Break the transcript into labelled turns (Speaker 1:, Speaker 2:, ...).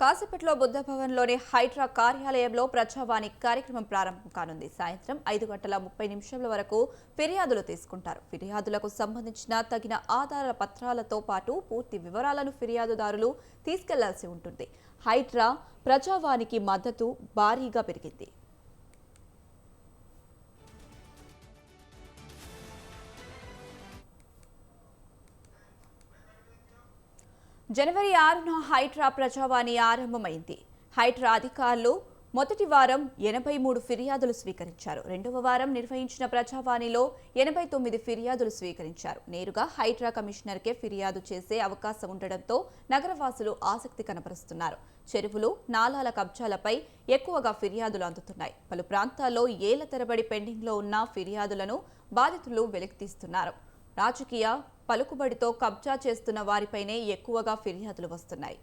Speaker 1: కాసేపట్లో బుద్ధ భవన్లోని హైడ్రా కార్యాలయంలో ప్రజావాణి కార్యక్రమం ప్రారంభం కానుంది. సాయంత్రం ఐదు గంటల ముప్పై నిమిషాల వరకు ఫిర్యాదులు తీసుకుంటారు. ఫిర్యాదులకు సంబంధించిన తగిన ఆధార పత్రాలతో పాటు పూర్తి వివరాలను ఫిర్యాదుదారులు తీసుకెళ్ళాల్సి ఉంటుంది. హైడ్రా ప్రజావానికి మద్దతు భారీగా పెరిగింది. జనవరి ఆరున హైడ్రా ప్రజావాణి ఆరంభమైంది. హైడ్రా అధికారులు మొదటి వారం ఎనభై మూడు ఫిర్యాదులు స్వీకరించారు. రెండవ వారం నిర్వహించిన ప్రజావాణిలో ఎనభై తొమ్మిది ఫిర్యాదులు స్వీకరించారు. నేరుగా హైడ్రా కమిషనర్కే ఫిర్యాదు చేసే అవకాశం ఉండడంతో నగరవాసులు ఆసక్తి కనపరుస్తున్నారు చెరువులు నాలాల కబ్జాలపై ఎక్కువగా ఫిర్యాదులు అందుతున్నాయి. పలు ప్రాంతాల్లో ఏళ్ళ తరబడి పెండింగ్లో ఉన్న ఫిర్యాదులను బాధితులు వెలికితీస్తున్నారు. రాజకీయ పలుకుబడితో కబ్జా చేస్తున్న వారిపైనే ఎక్కువగా ఫిర్యాదులు వస్తున్నాయి.